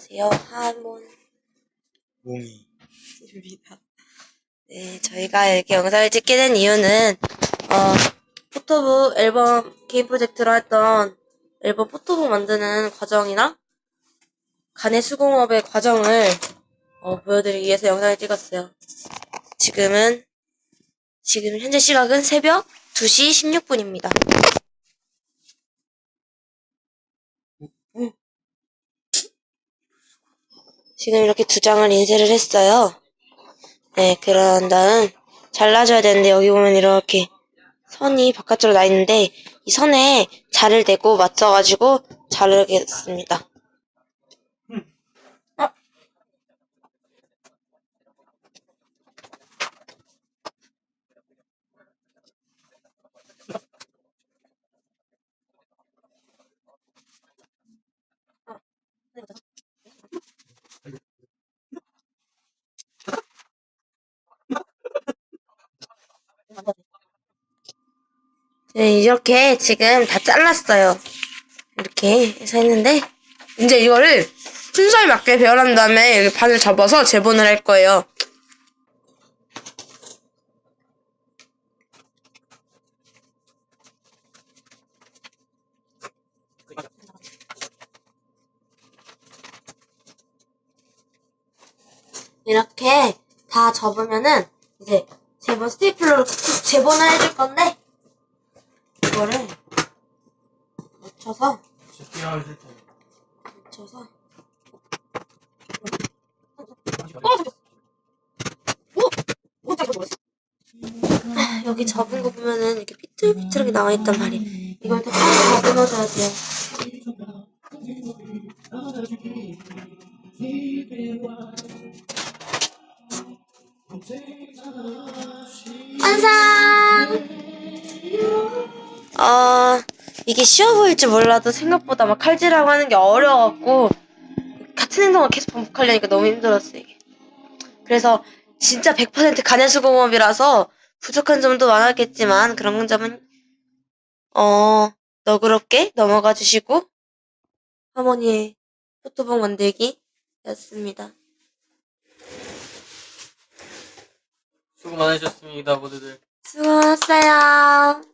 안녕하세요. 하몬입니다. 네, 저희가 이렇게 영상을 찍게 된 이유는, 어, 포토북 앨범 개인 프로젝트로 했던 앨범 포토북 만드는 과정이나 간의 수공업의 과정을 어, 보여드리기 위해서 영상을 찍었어요. 지금은, 지금 현재 시각은 새벽 2시 16분입니다. 지금 이렇게 두 장을 인쇄를 했어요. 네, 그런 다음 잘라줘야 되는데 여기 보면 이렇게 선이 바깥으로 나 있는데 이 선에 자를 대고 맞춰가지고 자르겠습니다. 네, 이렇게 지금 다 잘랐어요. 이렇게 해서 했는데 이제 이거를 순서에 맞게 배열한 다음에 이렇게 반을 접어서 재본을 할 거예요. 이렇게 다 접으면은 이제 재본 스테이플러로 재본을 해줄 건데 이거를 맞춰서 맞춰서 아, 여기 접은 거 보면은 이렇게 삐뚤삐뚤하게 나와 있단 말이에요. 이걸 다꽉 다듬어 줘야 돼요. 완성! 어, 이게 쉬워 보일 줄 몰라도 생각보다 막 칼질하고 하는 게 어려워갖고, 같은 행동을 계속 반복하려니까 너무 힘들었어, 이게. 그래서 진짜 100% 간해수공업이라서 부족한 점도 많았겠지만, 그런 점은, 어, 너그럽게 넘어가 주시고, 할머니의 포토북 만들기 였습니다. 수고 많으셨습니다, 모두들. 수고하셨어요.